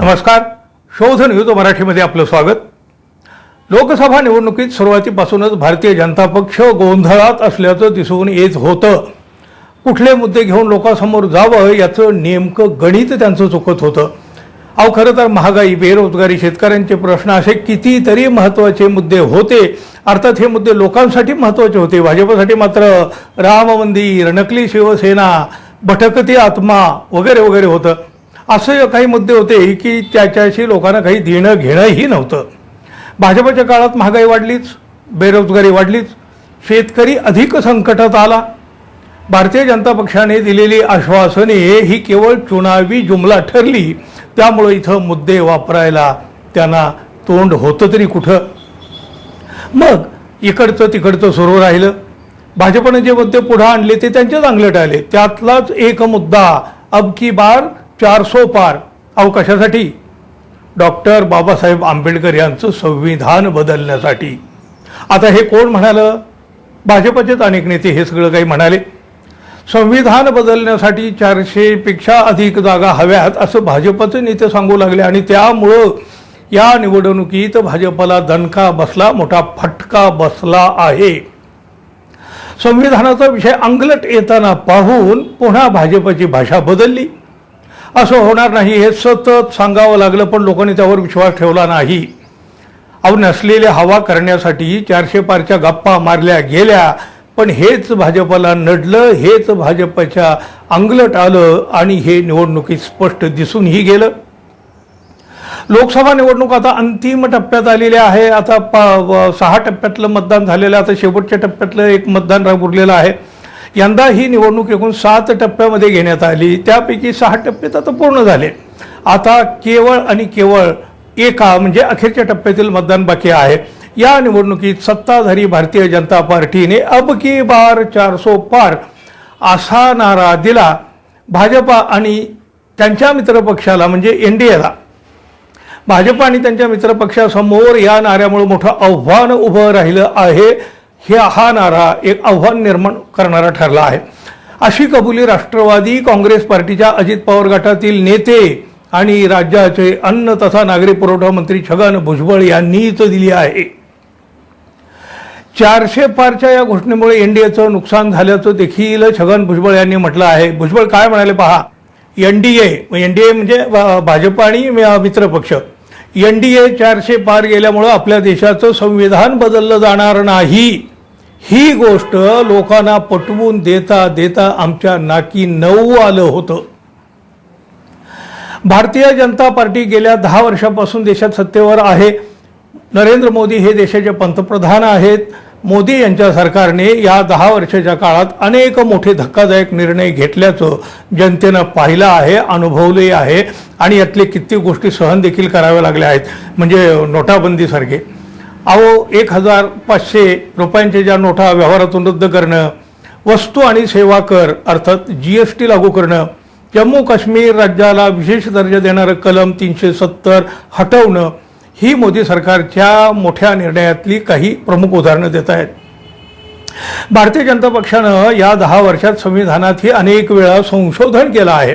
नमस्कार. शोध न्यूज मराठीमध्ये आपलं स्वागत. लोकसभा निवडणुकीत सुरुवातीपासूनच भारतीय जनता पक्ष गोंधळात असल्याचं दिसून येत होतं. कुठले मुद्दे घेऊन लोकांसमोर जावं याचं नेमकं गणित त्यांचं चुकत होतं. अहो खरं तर महागाई बेरोजगारी शेतकऱ्यांचे प्रश्न असे कितीतरी महत्त्वाचे मुद्दे होते. अर्थात हे मुद्दे लोकांसाठी महत्त्वाचे होते. भाजपसाठी मात्र राम मंदिर नकली शिवसेना भटकती आत्मा वगैरे वगैरे होतं. असे काही मुद्दे होते की त्याच्याशी लोकांना काही देणं घेणंही नव्हतं. भाजपच्या काळात महागाई वाढलीच बेरोजगारी वाढलीच शेतकरी अधिक संकटात आला. भारतीय जनता पक्षाने दिलेली आश्वासने ही केवळ चुनावी जुमला ठरली त्यामुळं इथं मुद्दे वापरायला त्यांना तोंड होतं तरी कुठं? मग इकडचं तिकडचं सुरू राहिलं. भाजपने जे मुद्दे पुढे आणले ते त्यांचे चांगले टाळले त्यातलाच एक मुद्दा अब की बार चारसो पार अवकाशासाठी डॉक्टर बाबासाहेब आंबेडकर यांचं संविधान बदलण्यासाठी. आता हे कोण म्हणालं? भाजपचेच अनेक नेते हे सगळं काही म्हणाले. संविधान बदलण्यासाठी चारशेपेक्षा अधिक जागा हव्यात असं भाजपचे नेते सांगू लागले आणि त्यामुळं या निवडणुकीत भाजपला दणका बसला मोठा फटका बसला आहे. संविधानाचा विषय अंगलट येताना पाहून पुन्हा भाजपची भाषा बदलली. असं होणार नाही हे सतत सांगावं लागलं पण लोकांनी त्यावर विश्वास ठेवला नाही. अहो नसलेले हवा करण्यासाठी चारशे पारच्या गप्पा मारल्या गेल्या पण हेच भाजपला नडलं हेच भाजपच्या अंगलट आलं आणि हे निवडणुकीत स्पष्ट दिसूनही गेलं. लोकसभा निवडणूक आता अंतिम टप्प्यात आलेली आहे. आता पा सहा टप्प्यातलं मतदान झालेलं आता शेवटच्या टप्प्यातलं एक मतदान उरलेलं आहे. यंदा ही निवडणूक एकूण सात टप्प्यामध्ये घेण्यात आली. त्यापैकी सहा टप्पे आता पूर्ण झाले. आता केवळ आणि केवळ एका म्हणजे अखेरच्या टप्प्यातील मतदान बाकी आहे. या निवडणुकीत सत्ताधारी भारतीय जनता पार्टीने अब की बार चारसो पार असा नारा दिला. भाजपा आणि त्यांच्या मित्रपक्षाला म्हणजे एन डी एला. भाजप आणि त्यांच्या मित्रपक्षासमोर या नाऱ्यामुळे मोठं आव्हान उभं राहिलं आहे. हे हा नारा एक आव्हान निर्माण करणारा ठरला आहे. अशी कबुली राष्ट्रवादी काँग्रेस पार्टीच्या अजित पवार गटातील नेते आणि राज्याचे अन्न तथा नागरी पुरवठा मंत्री छगन भुजबळ यांनीच दिली आहे. चारशे पारच्या या घोषणेमुळे एनडीएचं नुकसान झाल्याचं देखील छगन भुजबळ यांनी म्हटलं आहे. भुजबळ काय म्हणाले पहा? एनडीए एनडीए म्हणजे भाजप आणि मित्रपक्ष एनडीए चारशे पार गेल्यामुळं आपल्या देशाचं संविधान बदललं जाणार नाही. ही गोष्ट लोकांना पटवून देता देता आमच्या नाकी नऊ आलं होतं. भारतीय जनता पार्टी गेल्या दहा वर्षापासून देशात सत्तेवर आहे. नरेंद्र मोदी हे देशाचे पंतप्रधान आहेत. मोदी यांच्या सरकारने या दहा वर्षाच्या काळात अनेक मोठे धक्कादायक निर्णय घेतल्याचं जनतेनं पाहिलं आहे अनुभवले आहे. आणि यातले कित्येक गोष्टी सहन देखील कराव्या लागल्या आहेत. म्हणजे नोटाबंदीसारखे. अहो एक हजार पाचशे रुपयांच्या ज्या नोटा व्यवहारातून रद्द करणं वस्तू आणि सेवा कर अर्थात जी एस टी लागू करणं जम्मू काश्मीर राज्याला विशेष दर्जा देणारं कलम तीनशे सत्तर हटवणं ही मोदी सरकारच्या मोठ्या निर्णयातली काही प्रमुख उदाहरणं देत आहेत. भारतीय जनता पक्षानं या दहा वर्षात संविधानातही अनेक वेळा संशोधन केलं आहे.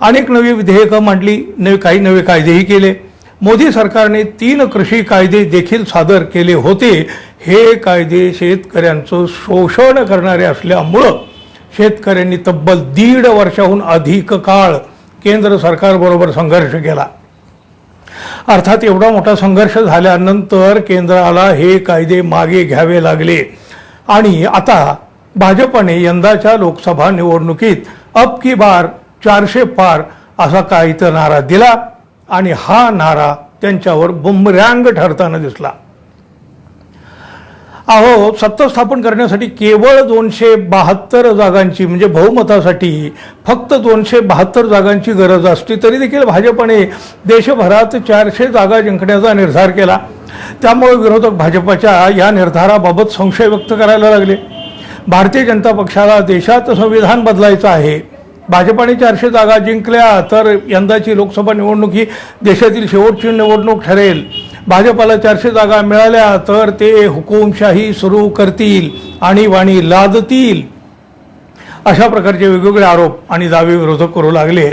अनेक नवी विधेयकं मांडली नवे काही नवे कायदेही केले. मोदी सरकारने तीन कृषी कायदे देखील सादर केले होते. हे कायदे शेतकऱ्यांचं शोषण करणारे असल्यामुळं शेतकऱ्यांनी तब्बल दीड वर्षाहून अधिक काळ केंद्र सरकारबरोबर संघर्ष केला. अर्थात एवढा मोठा संघर्ष झाल्यानंतर केंद्राला हे कायदे मागे घ्यावे लागले. आणि आता भाजपने यंदाच्या लोकसभा निवडणुकीत अब की बार चारशे पार असा काहीतर नारा दिला. आणि हा नारा त्यांच्यावर बुमरँग ठरताना दिसला. अहो सत्ता स्थापन करण्यासाठी केवळ दोनशे बहात्तर जागांची म्हणजे बहुमतासाठी फक्त दोनशे बहात्तर जागांची गरज असती तरी देखील भाजपने देशभरात चारशे जागा जिंकण्याचा निर्धार केला. त्यामुळे विरोधक भाजपच्या या निर्धाराबाबत संशय व्यक्त करायला लागले. भारतीय जनता पक्षाला देशात संविधान बदलायचं आहे. भाजपाने चारशे जागा जिंकल्या तर यंदाची लोकसभा निवडणूक ही देशातील शेवटची निवडणूक ठरेल. भाजपाला चारशे जागा मिळाल्या तर ते हुकुमशाही सुरू करतील आणि वाणी लादतील. अशा प्रकारचे वेगवेगळे आरोप आणि दावे विरोधक करू लागले.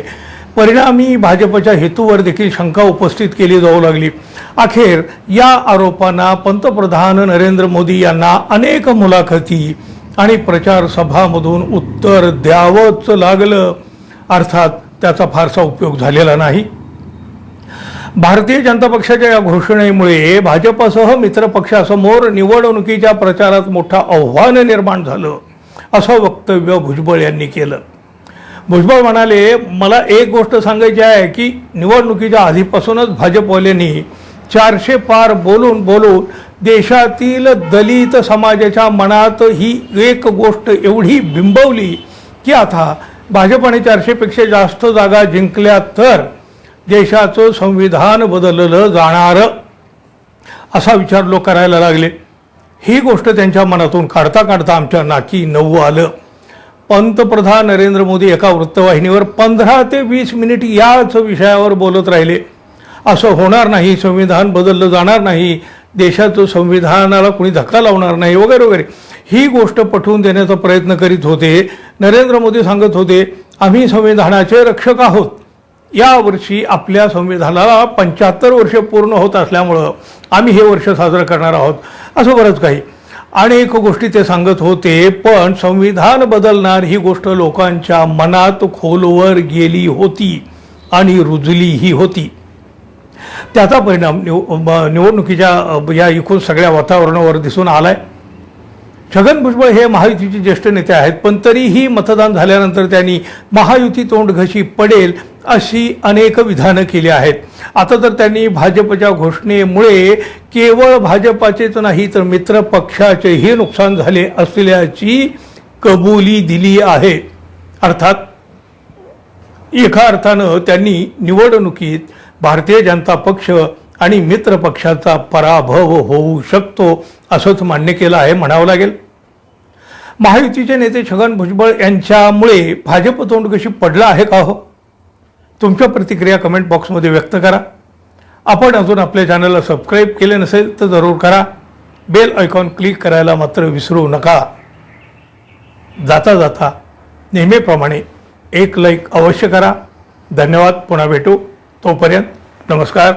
परिणामी भाजपच्या हेतूवर देखील शंका उपस्थित केली जाऊ लागली. अखेर या आरोपांना पंतप्रधान नरेंद्र मोदी यांना अनेक मुलाखती आणि प्रचार सभामधून उत्तर द्यावंच लागलं. अर्थात त्याचा फारसा उपयोग झालेला नाही. भारतीय जनता पक्षाच्या या घोषणेमुळे भाजपसह मित्रपक्षासमोर निवडणुकीच्या प्रचारात मोठं आव्हान निर्माण झालं असं वक्तव्य भुजबळ यांनी केलं. भुजबळ म्हणाले मला एक गोष्ट सांगायची आहे की निवडणुकीच्या आधीपासूनच भाजपवाल्यांनी चारशे पार बोलून बोलून देशातील दलित समाजाच्या मनात ही एक गोष्ट एवढी बिंबवली की आता भाजपाने चारशेपेक्षा जास्त जागा जिंकल्या तर देशाचं संविधान बदललं जाणार. असा विचार लोक करायला लागले. ही गोष्ट त्यांच्या मनातून काढता काढता आमच्या नाकी नऊ आलं. पंतप्रधान नरेंद्र मोदी एका वृत्तवाहिनीवर पंधरा ते वीस मिनिट याच विषयावर बोलत राहिले. असं होणार नाही संविधान बदललं जाणार नाही देशाचं संविधानाला कोणी धक्का लावणार नाही वगैरे वगैरे. ही गोष्ट पटवून देण्याचा प्रयत्न करीत होते नरेंद्र मोदी सांगत होते आम्ही संविधानाचे रक्षक आहोत. यावर्षी आपल्या संविधानाला पंच्याहत्तर वर्ष पूर्ण होत असल्यामुळं आम्ही हे वर्ष साजरं करणार आहोत असं बरंच काही. अनेक गोष्टी ते सांगत होते पण संविधान बदलणार ही गोष्ट लोकांच्या मनात खोलवर गेली होती आणि रुजलीही होती. त्याचा परिणाम निव निवडणुकीच्या या एकूण सगळ्या वातावरणावर दिसून आलाय. छगन भुजबळ हे महायुतीचे ज्येष्ठ नेते आहेत पण तरीही मतदान झाल्यानंतर त्यांनी महायुती तोंड घशी पडेल अशी अनेक विधानं केली आहेत. आता तर त्यांनी भाजपच्या घोषणेमुळे केवळ भाजपाचेच नाही तर मित्र पक्षाचेही नुकसान झाले असल्याची कबुली दिली आहे. अर्थात एका अर्थानं त्यांनी निवडणुकीत भारतीय जनता पक्ष आणि मित्र पक्षाचा पराभव होऊ शकतो असंच मान्य केलं आहे म्हणावं लागेल. महायुतीचे नेते छगन भुजबळ यांच्यामुळे भाजप तोंड कशी पडलं आहे का हो? तुमच्या प्रतिक्रिया कमेंट बॉक्समध्ये व्यक्त करा. आपण अजून आपल्या चॅनलला सबस्क्राईब केले नसेल तर जरूर करा. बेल आयकॉन क्लिक करायला मात्र विसरू नका. जाता जाता नेहमीप्रमाणे एक लाईक अवश्य करा. धन्यवाद. पुन्हा भेटू. तोपर्यंत नमस्कार.